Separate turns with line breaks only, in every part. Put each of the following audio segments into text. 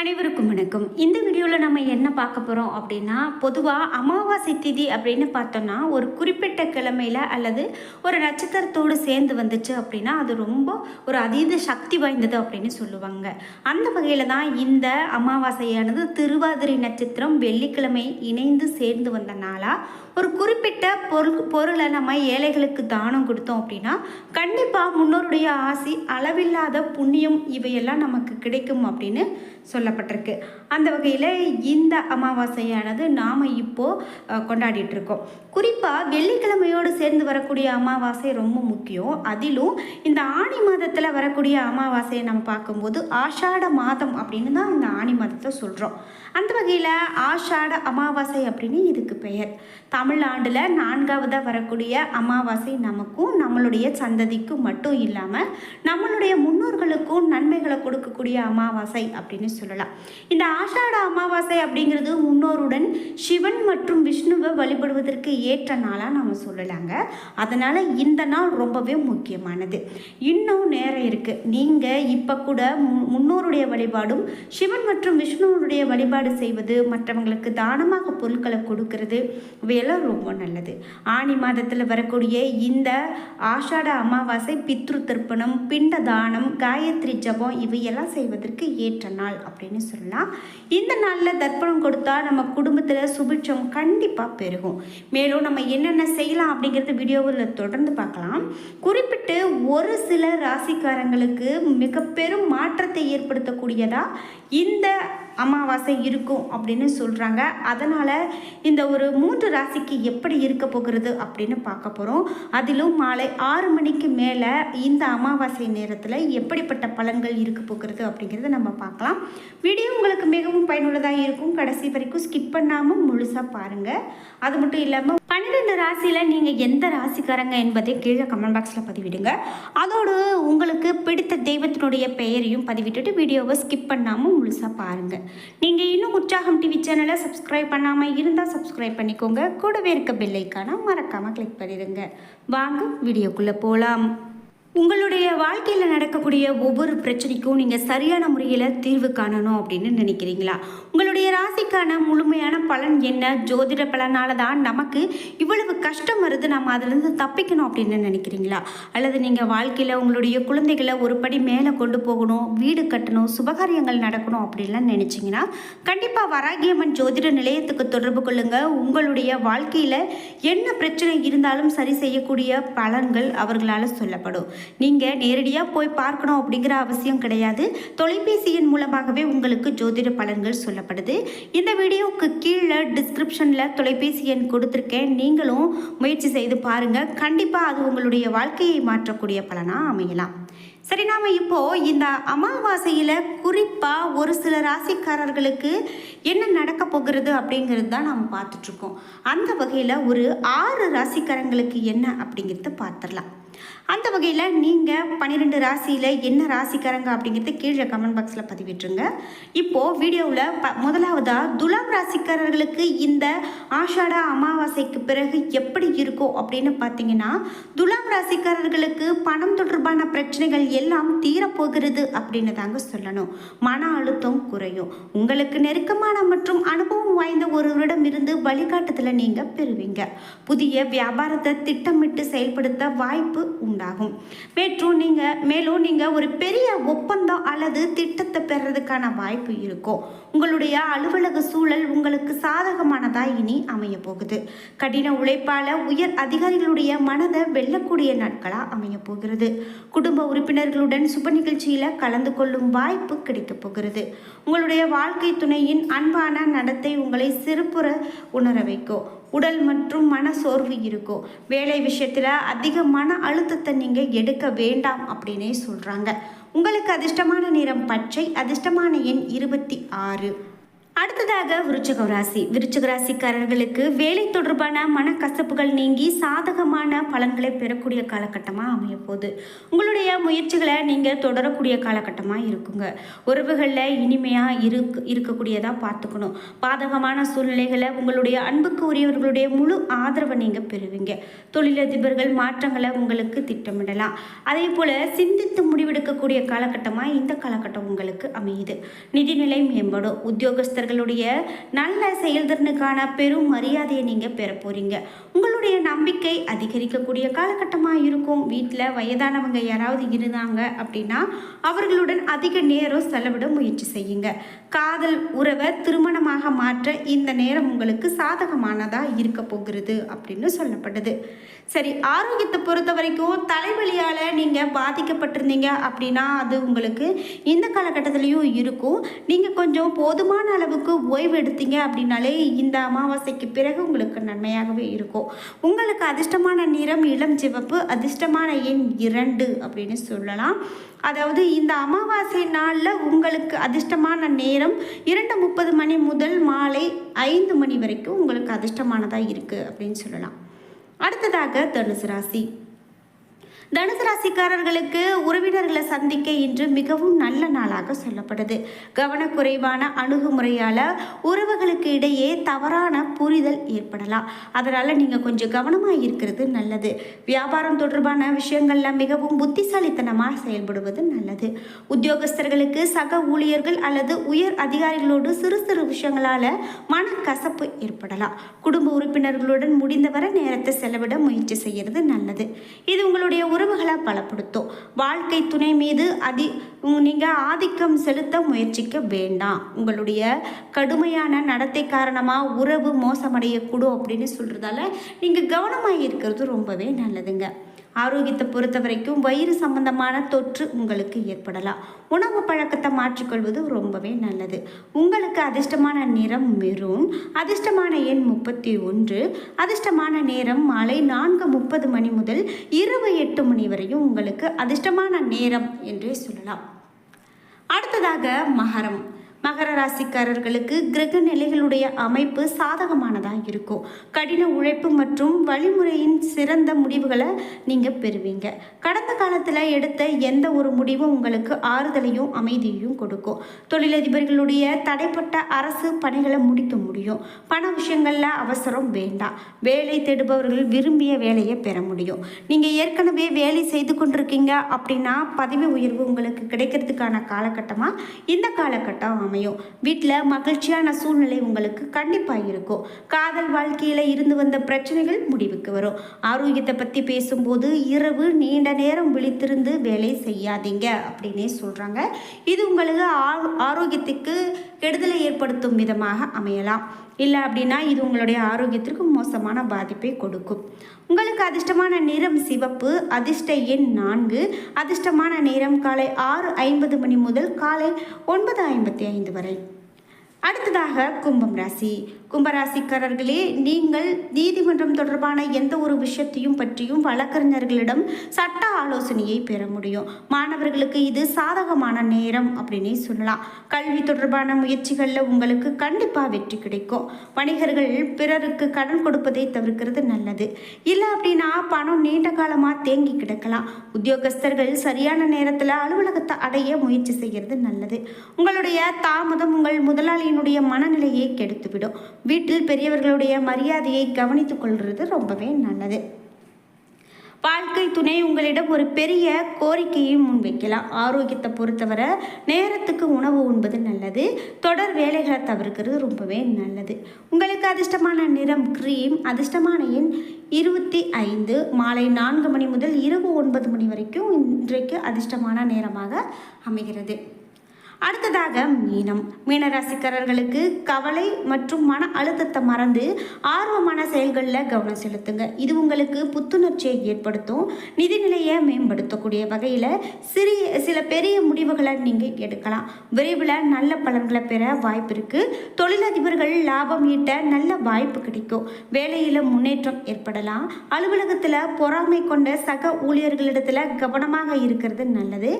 அனைவருக்கும் வணக்கம். இந்த வீடியோவில் நம்ம என்ன பார்க்க போகிறோம் அப்படின்னா பொதுவாக அமாவாசை திதி அப்படின்னு பார்த்தோம்னா ஒரு குறிப்பிட்ட கிழமையில் அல்லது ஒரு நட்சத்திரத்தோடு சேர்ந்து வந்துச்சு அப்படின்னா அது ரொம்ப ஒரு அதீத சக்தி வாய்ந்தது அப்படின்னு சொல்லுவாங்க. அந்த வகையில் தான் இந்த அமாவாசையானது திருவாதிரை நட்சத்திரம் வெள்ளிக்கிழமை இணைந்து சேர்ந்து வந்த நாளாக ஒரு குறிப்பிட்ட பொருள் பொருளை நம்ம ஏழைகளுக்கு தானம் கொடுத்தோம் அப்படின்னா கண்டிப்பாக முன்னோருடைய ஆசி அளவில்லாத புண்ணியம் இவையெல்லாம் நமக்கு கிடைக்கும் அப்படின்னு சொல்லப்பட்டிருக்கு. அந்த வகையில் இந்த அமாவாசையானது நாம் இப்போது கொண்டாடிட்டுருக்கோம். குறிப்பாக வெள்ளிக்கிழமையோடு சேர்ந்து வரக்கூடிய அமாவாசை ரொம்ப முக்கியம். அதிலும் இந்த ஆணி மாதத்தில் வரக்கூடிய அமாவாசையை நம்ம பார்க்கும்போது ஆஷாட மாதம் அப்படின்னு தான் இந்த ஆணி மாதத்தை சொல்கிறோம் அந்த வகையில் ஆஷாட அமாவாசை அப்படின்னு இதுக்கு பெயர். தமிழ்நாட்டில் நான்காவதாக வரக்கூடிய அமாவாசை நமக்கும் நம்மளுடைய சந்ததிக்கும் மட்டும் இல்லாமல் நம்மளுடைய முன்னோர் முன்னோர்களுக்கும் நன்மைகளை கொடுக்கக்கூடிய அமாவாசை அப்படின்னு சொல்லலாம். இந்த ஆஷாட அமாவாசை அப்படிங்கிறது முன்னோருடன் சிவன் மற்றும் விஷ்ணுவை வழிபடுவதற்கு ஏற்ற நாளாக நம்ம சொல்லலாங்க. அதனால் இந்த நாள் ரொம்பவே முக்கியமானது. இன்னும் நேரம் இருக்குது நீங்கள் இப்போ கூட மு- முன்னோருடைய வழிபாடும் சிவன் மற்றும் விஷ்ணுவனுடைய வழிபாடு செய்வது மற்றவங்களுக்கு தானமாக பொருட்களை கொடுக்கறது இவையெல்லாம் ரொம்ப நல்லது. ஆனி மாதத்தில் வரக்கூடிய இந்த ஆஷாட அமாவாசை பித்ரு தர்ப்பணம் பிண்ட தானம் காயத்ரி ஜபம் இவையெல்லாம் செய்வதற்கு ஏற்ற நாள் அப்படின்னு சொல்லலாம் இந்த நாளில் தர்ப்பணம் கொடுத்தா நம்ம குடும்பத்தில் சுபிட்சம் கண்டிப்பாக பெருகும். மேலும் நம்ம என்னென்ன செய்யலாம் அப்படிங்கிறது வீடியோவில் தொடர்ந்து பார்க்கலாம். குறிப்பிட்டு ஒரு சில ராசிக்காரங்களுக்கு மிக பெரும் மாற்றத்தை ஏற்படுத்தக்கூடியதாக இந்த அமாவாசை இருக்கும் அப்படின்னு சொல்கிறாங்க அதனால் இந்த ஒரு மூன்று ராசிக்கு எப்படி இருக்க போகிறது அப்படின்னு பார்க்க போகிறோம் அதிலும் மாலை ஆறு மணிக்கு மேலே இந்த அமாவாசை நேரத்தில் எப்படிப்பட்ட பலன்கள் இருக்க போகிறது அப்படிங்கிறத நம்ம பார்க்கலாம். வீடியோ உங்களுக்கு மிகவும் பயனுள்ளதாக இருக்கும். கடைசி வரைக்கும் ஸ்கிப் பண்ணாமல் முழுசாக பாருங்கள் அது மட்டும் இல்லாமல் பன்னிரெண்டு ராசியில் நீங்கள் எந்த ராசிக்காரங்க என்பதை கீழே கமெண்ட் பாக்ஸில் பதிவிடுங்க. அதோடு உங்களுக்கு பிடித்த தெய்வத்தினுடைய பெயரையும் பதிவிட்டுட்டு வீடியோவை ஸ்கிப் பண்ணாமல் முழுசாக பாருங்கள் நீங்கள் இன்னும் உற்சாகம் டிவி சேனலை சப்ஸ்கிரைப் பண்ணாமல் இருந்தால் சப்ஸ்கிரைப் பண்ணிக்கோங்க. கூடவே இருக்க பெல்லைக்கான மறக்காமல் கிளிக் பண்ணிடுங்க. வாங்க வீடியோக்குள்ளே போகலாம் உங்களுடைய வாழ்க்கையில் நடக்கக்கூடிய ஒவ்வொரு பிரச்சனைக்கும் நீங்கள் சரியான முறையில் தீர்வு காணணும் அப்படின்னு நினைக்கிறீங்களா? உங்களுடைய ராசிக்கான முழுமையான பலன் என்ன? ஜோதிட பலனால தான் நமக்கு இவ்வளவு கஷ்டம் வருது நம்ம அதிலிருந்து தப்பிக்கணும் அப்படின்னு நினைக்கிறீங்களா? அல்லது நீங்கள் வாழ்க்கையில் உங்களுடைய குழந்தைகளை ஒரு படி மேலே கொண்டு போகணும் வீடு கட்டணும் சுபகாரியங்கள் நடக்கணும் அப்படின்லாம் நினச்சிங்கன்னா கண்டிப்பாக வராகியம்மன் ஜோதிட நிலையத்துக்கு தொடர்பு கொள்ளுங்கள் உங்களுடைய வாழ்க்கையில் என்ன பிரச்சனை இருந்தாலும் சரி செய்யக்கூடிய பலன்கள் அவர்களால் சொல்லப்படும். நீங்கள் நேரடியாக போய் பார்க்கணும் அப்படிங்கிற அவசியம் கிடையாது. தொலைபேசியின் மூலமாகவே உங்களுக்கு ஜோதிட பலன்கள் சொல்லப்படுது. இந்த வீடியோவுக்கு கீழே டிஸ்கிரிப்ஷனில் தொலைபேசி எண் கொடுத்துருக்கேன். நீங்களும் முயற்சி செய்து பாருங்கள் கண்டிப்பாக அது உங்களுடைய வாழ்க்கையை மாற்றக்கூடிய பலனாக அமையலாம். சரி நாம் இப்போ இந்த அமாவாசையில் குறிப்பாக ஒரு சில ராசிக்காரர்களுக்கு என்ன நடக்க போகிறது அப்படிங்கிறது தான் நாம் பார்த்துட்ருக்கோம் அந்த வகையில் ஒரு ஆறு ராசிக்காரங்களுக்கு என்ன அப்படிங்கிறத பார்த்துடலாம். அந்த வகையில் நீங்கள் பன்னிரெண்டு ராசியில் என்ன ராசிக்காரங்க அப்படிங்கிறத கீழே கமெண்ட் பாக்ஸில் பதிவிட்டுருங்க. இப்போது வீடியோவில் ப முதலாவதாக துலாம் ராசிக்காரர்களுக்கு இந்த ஆஷாட அமாவாசைக்கு பிறகு எப்படி இருக்கும் அப்படின்னு பார்த்தீங்கன்னா துலாம் ராசிக்காரர்களுக்கு பணம் தொடர்பான பிரச்சனைகள் எல்லாம் தீரப்போகிறது அப்படின்னு தாங்க சொல்லணும். மன அழுத்தம் குறையும். உங்களுக்கு நெருக்கமான மற்றும் அனுபவம் வாய்ந்த ஒருவரிடம் இருந்து வழிகாட்டுதலை நீங்கள் பெறுவீங்க. புதிய வியாபாரத்தை திட்டமிட்டு செயல்படுத்த வாய்ப்பு உண்டாகும். மேற்றும் நீங்கள் மேலும் நீங்கள் ஒரு பெரிய ஒப்பந்தம் அல்லது திட்டத்தை பெறதுக்கான வாய்ப்பு இருக்கும் உங்களுடைய அலுவலக சூழல் உங்களுக்கு சாதகமானதாக இனி அமைய போகுது. கடின உழைப்பால் உயர் அதிகாரிகளுடைய மனதை வெல்லக்கூடிய நாட்களாக அமைய போகிறது. குடும்ப உறுப்பினர்களுடன் சுப நிகழ்ச்சியில் கலந்து கொள்ளும் வாய்ப்பு கிடைக்கப் போகிறது. உங்களுடைய வாழ்க்கை துணையின் அன்பான நடத்தை உங்களை சிறப்புற உணர வைக்கும். உடல் மற்றும் மன சோர்வு இருக்கும். வேலை விஷயத்தில் அதிக மன அழுத்தத்தை நீங்கள் எடுக்க வேண்டாம் அப்படின்னே சொல்கிறாங்க உங்களுக்கு அதிர்ஷ்டமான நிறம் பச்சை அதிர்ஷ்டமான எண் இருபத்தி ஆறு. அடுத்ததாக விருச்சகம் ராசி. விருச்சக ராசிக்காரர்களுக்கு வேலை தொடர்பான மனக்கசப்புகள் நீங்கி சாதகமான பலன்களை பெறக்கூடிய காலகட்டமாக அமைய போகுது உங்களுடைய முயற்சிகளை நீங்கள் தொடரக்கூடிய காலகட்டமாக இருக்குங்க. உறவுகளில் இனிமையாக இரு இருக்கக்கூடியதாக பார்த்துக்கணும். பாதகமான சூழ்நிலைகளை உங்களுடைய அன்புக்கு உரியவர்களுடைய முழு ஆதரவை நீங்கள் பெறுவீங்க. தொழிலதிபர்கள் மாற்றங்களை உங்களுக்கு திட்டமிடலாம். அதே போல் சிந்தித்து முடிவெடுக்கக்கூடிய காலகட்டமாக இந்த காலகட்டம் உங்களுக்கு அமையுது. நிதிநிலை மேம்படும். உத்தியோகஸ்தர்களுடைய நல்ல செயல்திறனுக்கான பெரும் மரியாதையை நீங்கள் பெற போகிறீங்க உங்களுடைய நம்பிக்கை அதிகரிக்கக்கூடிய காலகட்டமாக இருக்கும். வீட்டில் வயதானவங்க யாராவது இருந்தாங்க அப்படின்னா அவர்களுடன் அதிக நேரம் செலவிட முயற்சி செய்யுங்க. காதல் உறவை திருமணமாக மாற்ற இந்த நேரம் உங்களுக்கு சாதகமானதாக இருக்க போகிறது அப்படின்னு சொல்லப்படுது. சரி ஆரோக்கியத்தை பொறுத்த வரைக்கும் தலைவலியால் நீங்கள் பாதிக்கப்பட்டிருந்தீங்க அப்படின்னா அது உங்களுக்கு இந்த காலகட்டத்திலையும் இருக்கும். நீங்கள் கொஞ்சம் போதுமான அளவுக்கு ஓய்வு எடுத்தீங்க அப்படின்னாலே இந்த அமாவாசைக்கு பிறகு உங்களுக்கு நன்மையாகவே இருக்கும். உங்களுக்கு அதிர்ஷ்டமான நிறம் இளம் சிவப்பு அதிர்ஷ்டமான எண் இரண்டு அப்படின்னு சொல்லலாம். அதாவது இந்த அமாவாசை நாளில் உங்களுக்கு அதிர்ஷ்டமான நேரம் இரண்டு முப்பது மணி முதல் மாலை ஐந்து மணி வரைக்கும் உங்களுக்கு அதிர்ஷ்டமானதாக இருக்குது அப்படின்னு சொல்லலாம். அடுத்ததாக தனுசு ராசி. தனுசு ராசிக்காரர்களுக்கு உறவினர்களை சந்திக்க இன்று மிகவும் நல்ல நாளாக சொல்லப்படுது. கவனக்குறைவான அணுகுமுறையால் உறவுகளுக்கு இடையே தவறான புரிதல் ஏற்படலாம். அதனால் நீங்கள் கொஞ்சம் கவனமாக இருக்கிறது நல்லது. வியாபாரம் தொடர்பான விஷயங்களில் மிகவும் புத்திசாலித்தனமாக செயல்படுவது நல்லது. உத்தியோகஸ்தர்களுக்கு சக ஊழியர்கள் அல்லது உயர் அதிகாரிகளோடு சிறு சிறு விஷயங்களால் மனக்கசப்பு ஏற்படலாம். குடும்ப உறுப்பினர்களுடன் முடிந்தவரை நேரத்தை செலவிட முயற்சி செய்கிறது நல்லது. இது உங்களுடைய உறவுகளை பலப்படுத்தும். வாழ்க்கை துணை மீது அதி நீங்கள் ஆதிக்கம் செலுத்த முயற்சிக்க வேண்டாம். உங்களுடைய கடுமையான நடத்தை காரணமாக உறவு மோசமடையக்கூடும் அப்படின்னு சொல்கிறதால நீங்கள் கவனமாக இருக்கிறது ரொம்பவே நல்லதுங்க. ஆரோக்கியத்தை பொறுத்த வரைக்கும் வயிறு சம்பந்தமான தொற்று உங்களுக்கு ஏற்படலாம். உணவு பழக்கத்தை மாற்றிக்கொள்வது ரொம்பவே நல்லது. உங்களுக்கு அதிர்ஷ்டமான நிறம் மெரூன் அதிர்ஷ்டமான எண் முப்பத்தி ஒன்று அதிர்ஷ்டமான நேரம் மாலை நான்கு முப்பது மணி முதல் இரவு எட்டு மணி வரையும் உங்களுக்கு அதிர்ஷ்டமான நேரம் என்றே சொல்லலாம். அடுத்ததாக மகரம். மகர ராசிக்காரர்களுக்கு கிரக நிலைகளுடைய அமைப்பு சாதகமானதாக இருக்கும். கடின உழைப்பு மற்றும் வழிமுறையின் சிறந்த முடிவுகளை நீங்கள் பெறுவீங்க. கடந்த காலத்தில் எடுத்த எந்த ஒரு முடிவும் உங்களுக்கு ஆறுதலையும் அமைதியையும் கொடுக்கும். தொழிலதிபர்களுடைய தடைப்பட்ட அரசு பணிகளை முடிக்க முடியும். பண விஷயங்களில் அவசரம் வேண்டாம். வேலை தேடுபவர்கள் விரும்பிய வேலையை பெற முடியும். நீங்கள் ஏற்கனவே வேலை செய்து கொண்டிருக்கீங்க அப்படின்னா பதவி உயர்வு உங்களுக்கு கிடைக்கிறதுக்கான காலகட்டமாக இந்த காலகட்டம் அமையும். வீட்டில் மகிழ்ச்சியான சூழ்நிலை உங்களுக்கு கண்டிப்பாக இருக்கும். காதல் வாழ்க்கையில் இருந்து வந்த பிரச்சனைகள் முடிவுக்கு வரும். ஆரோக்கியத்தை பற்றி பேசும்போது இரவு நீண்ட நேரம் விழித்திருந்து வேலை செய்யாதீங்க அப்படின்னே சொல்கிறாங்க இது உங்களுக்கு ஆ- ஆரோக்கியத்துக்கு கெடுதலை ஏற்படுத்தும் விதமாக அமையலாம். இல்லை அப்படின்னா இது உங்களுடைய ஆரோக்கியத்திற்கு மோசமான பாதிப்பை கொடுக்கும். உங்களுக்கு அதிர்ஷ்டமான நிறம் சிவப்பு அதிர்ஷ்ட எண் நான்கு அதிர்ஷ்டமான நேரம் காலை ஆறு ஐம்பது மணி முதல் காலை ஒன்பது ஐம்பத்தி ஐந்து வரை. அடுத்ததாக கும்பம் ராசி. கும்பராசிக்காரர்களே நீங்கள் நீதிமன்றம் தொடர்பான எந்த ஒரு விஷயத்தையும் பற்றியும் வழக்கறிஞர்களிடம் சட்ட ஆலோசனையை பெற முடியும். மாணவர்களுக்கு இது சாதகமான நேரம் அப்படின்னே சொல்லலாம். கல்வி தொடர்பான முயற்சிகளில் உங்களுக்கு கண்டிப்பாக வெற்றி கிடைக்கும். வணிகர்கள் பிறருக்கு கடன் கொடுப்பதை தவிர்க்கிறது நல்லது. இல்லை அப்படின்னா பணம் நீண்ட காலமாக தேங்கி கிடக்கலாம். உத்தியோகஸ்தர்கள் சரியான நேரத்தில் அலுவலகத்தை அடைய முயற்சி செய்கிறது நல்லது. உங்களுடைய தாமதம் உங்கள் முதலாளி முதலாளியினுடைய மனநிலையை கெடுத்துவிடும். வீட்டில் பெரியவர்களுடைய மரியாதையை கவனித்துக் கொள்வது ரொம்பவே நல்லது. வாழ்க்கை துணை உங்களிடம் ஒரு பெரிய கோரிக்கையை முன்வைக்கலாம். ஆரோக்கியத்தை பொறுத்தவரை நேரத்துக்கு உணவு உண்பது நல்லது. தொடர் வேலைகளை தவிர்க்கிறது ரொம்பவே நல்லது. உங்களுக்கு அதிர்ஷ்டமான நிறம் க்ரீம் அதிர்ஷ்டமான எண் இருபத்தி ஐந்து. மாலை நான்கு மணி முதல் இரவு ஒன்பது மணி வரைக்கும் இன்றைக்கு அதிர்ஷ்டமான நேரமாக அமைகிறது. அடுத்ததாக மீனம். மீனராசிக்காரர்களுக்கு கவலை மற்றும் மன அழுத்தத்தை மறந்து ஆர்வமான செயல்களில் கவனம் செலுத்துங்க. இது உங்களுக்கு புத்துணர்ச்சியை ஏற்படுத்தும். நிதிநிலையை மேம்படுத்தக்கூடிய வகையில் சிறிய சில பெரிய முடிவுகளை நீங்கள் எடுக்கலாம். விரைவில் நல்ல பலன்களை பெற வாய்ப்பு இருக்குது தொழிலதிபர்கள் லாபம் ஈட்ட நல்ல வாய்ப்பு கிடைக்கும். வேலையில் முன்னேற்றம் ஏற்படலாம். அலுவலகத்தில் பொறாமை கொண்ட சக ஊழியர்களிடத்தில் கவனமாக இருக்கிறது நல்லது.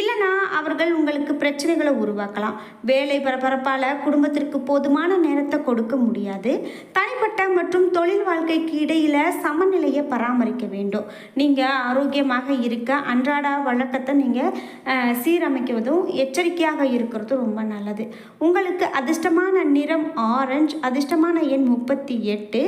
இல்லைனா அவர்கள் உங்களுக்கு பிரச்சனைகள் மாற்றங்களை உருவாக்கலாம். வேலை பரபரப்பால் குடும்பத்திற்கு போதுமான நேரத்தை கொடுக்க முடியாது. தனிப்பட்ட மற்றும் தொழில் வாழ்க்கைக்கு இடையில் சமநிலையை பராமரிக்க வேண்டும். நீங்கள் ஆரோக்கியமாக இருக்க அன்றாட வழக்கத்தை நீங்கள் சீரமைக்குவதும் எச்சரிக்கையாக இருக்கிறதும் ரொம்ப நல்லது. உங்களுக்கு அதிர்ஷ்டமான நிறம் ஆரஞ்சு அதிர்ஷ்டமான எண் முப்பத்தி எட்டு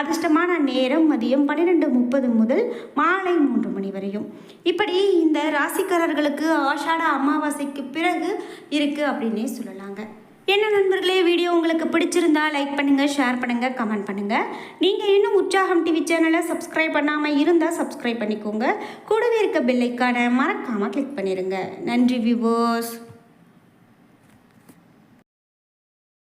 அதிர்ஷ்டமான நேரம் மதியம் பன்னிரெண்டு முப்பது முதல் மாலை மூன்று மணி வரையும். இப்படி இந்த ராசிக்காரர்களுக்கு ஆஷாட அமாவாசைக்கு பிறகு இருக்குது அப்படின்னே சொல்லலாங்க. என்ன நண்பர்களே வீடியோ உங்களுக்கு பிடிச்சிருந்தா லைக் பண்ணுங்கள் ஷேர் பண்ணுங்கள் கமெண்ட் பண்ணுங்கள் நீங்கள் இன்னும் உற்சாகம் டிவி சேனலை சப்ஸ்கிரைப் பண்ணாமல் இருந்தால் சப்ஸ்கிரைப் பண்ணிக்கோங்க. கூடவே இருக்க பெல்லைக்கான மறக்காமல் கிளிக் பண்ணிடுங்க நன்றி விவோஸ்